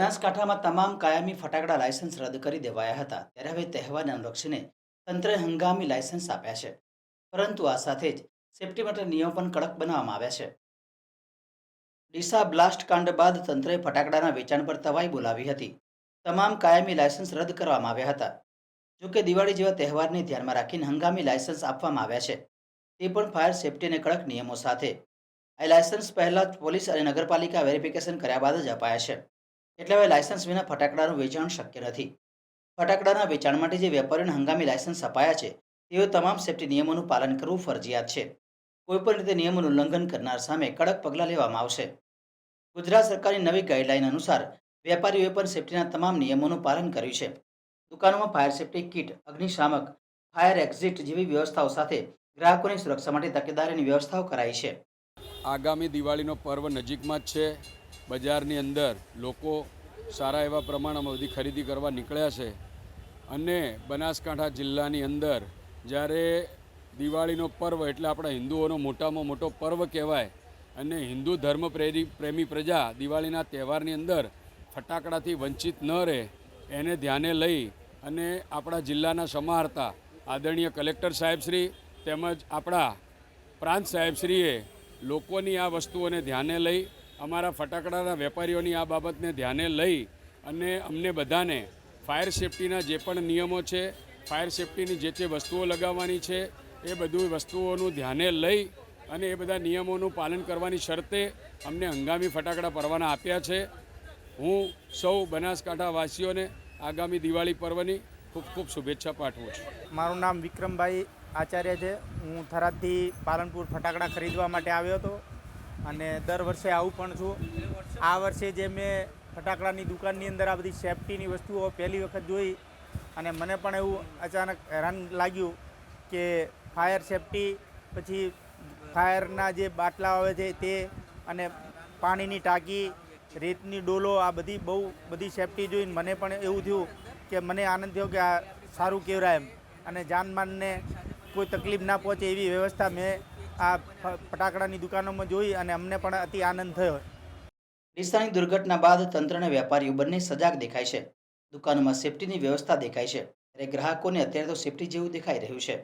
બનાસકાંઠામાં તમામ કાયમી ફટાકડા લાયસન્સ રદ કરી દેવાયા હતા. ત્યારે હવે તહેવારને અનુલક્ષીને તંત્રે હંગામી લાયસન્સ આપ્યા છે. પરંતુ આ સાથે જ સેફટી માટે નિયમ પણ કડક બનાવવામાં આવ્યા છે. ડીસા બ્લાસ્ટ કાંડ બાદ તંત્રએ ફટાકડાના વેચાણ પર તવાઈ બોલાવી હતી. તમામ કાયમી લાયસન્સ રદ કરવામાં આવ્યા હતા. જોકે દિવાળી જેવા તહેવારને ધ્યાનમાં રાખીને હંગામી લાયસન્સ આપવામાં આવ્યા છે. તે પણ ફાયર સેફટીને કડક નિયમો સાથે. આ લાયસન્સ પહેલાં પોલીસ અને નગરપાલિકા વેરિફિકેશન કર્યા બાદ જ અપાયા છે. એટલે હવે લાયસન્સ વિના ફટાકડાનું વેચાણ શક્ય નથી. ફટાકડાના વેચાણ માટે જે વેપારીઓને હંગામી લાયસન્સ અપાયા છે તેઓ તમામ સેફ્ટી નિયમોનું પાલન કરવું ફરજિયાત છે. કોઈપણ રીતે નિયમોનું ઉલ્લંઘન કરનાર સામે કડક પગલાં લેવામાં આવશે. ગુજરાત સરકારની નવી ગાઈડલાઈન અનુસાર વેપારીઓએ પણ સેફ્ટીના તમામ નિયમોનું પાલન કર્યું છે. દુકાનોમાં ફાયર સેફ્ટી કિટ અગ્નિશામક ફાયર એક્ઝિટ જેવી વ્યવસ્થાઓ સાથે ગ્રાહકોની સુરક્ષા માટે તકેદારીની વ્યવસ્થાઓ કરાઈ છે. આગામી દિવાળીનો પર્વ નજીકમાં જ છે. બજારની અંદર લોકો સારા એવા પ્રમાણમાં બધી ખરીદી કરવા નીકળ્યા છે. અને બનાસકાંઠા જિલ્લાની અંદર જ્યારે દિવાળીનો પર્વ એટલે આપણા હિન્દુઓનો મોટામાં મોટો પર્વ કહેવાય અને હિન્દુ ધર્મ પ્રેરી, પ્રેમી પ્રજા દિવાળીના તહેવારની અંદર ફટાકડાથી વંચિત ન રહે, એને ધ્યાને લઈ અને આપણા જિલ્લાના સમાહર્તા આદરણીય કલેક્ટર સાહેબશ્રી તેમજ આપણા પ્રાંત સાહેબશ્રીએ લોકોની આ વસ્તુઓને ધ્યાને લઈ અમારા ફટાકડાના વેપારીઓની આ બાબતને ધ્યાને લઈ અને અમને બધાને ફાયર સેફટીના જે પણ નિયમો છે, ફાયર સેફટીની જે તે વસ્તુઓ લગાવવાની છે, એ બધું વસ્તુઓનું ધ્યાને લઈ અને એ બધા નિયમોનું પાલન કરવાની શરતે અમને હંગામી ફટાકડા પરવાના આપ્યા છે. હું સૌ બનાસકાંઠાવાસીઓને આગામી દિવાળી પર્વની ખૂબ ખૂબ શુભેચ્છા પાઠવું છું. મારું નામ વિક્રમભાઈ આચાર્ય છે. હું થરાદથી પાલનપુર ફટાકડા ખરીદવા માટે આવ્યો હતો. અને દર વર્ષે આવું પણ છું. આ વર્ષે જે મેં ફટાકડાની દુકાનની અંદર આ બધી સેફટીની વસ્તુઓ પહેલી વખત જોઈ અને મને પણ એવું અચાનક હેરાન લાગ્યું કે ફાયર સેફટી પછી ફાયરના જે બાટલા આવે છે તે અને પાણીની ટાંકી, રેતની ડોલો આ બધી બહુ બધી સેફટી જોઈને મને પણ એવું થયું કે મને આનંદ થયો કે આ સારું કહેવાય એમ. અને જાનમાનને કોઈ તકલીફ ના પહોંચે એવી વ્યવસ્થા મેં આ ફટાકડાની દુકાનોમાં જોઈ અને અમને પણ અતિ આનંદ થયો. ડીસાની દુર્ઘટના બાદ તંત્ર અને વેપારીઓ બંને સજાગ દેખાય છે. દુકાનોમાં સેફટીની વ્યવસ્થા દેખાય છે. ત્યારે ગ્રાહકોને અત્યારે તો સેફટી જેવું દેખાઈ રહ્યું છે.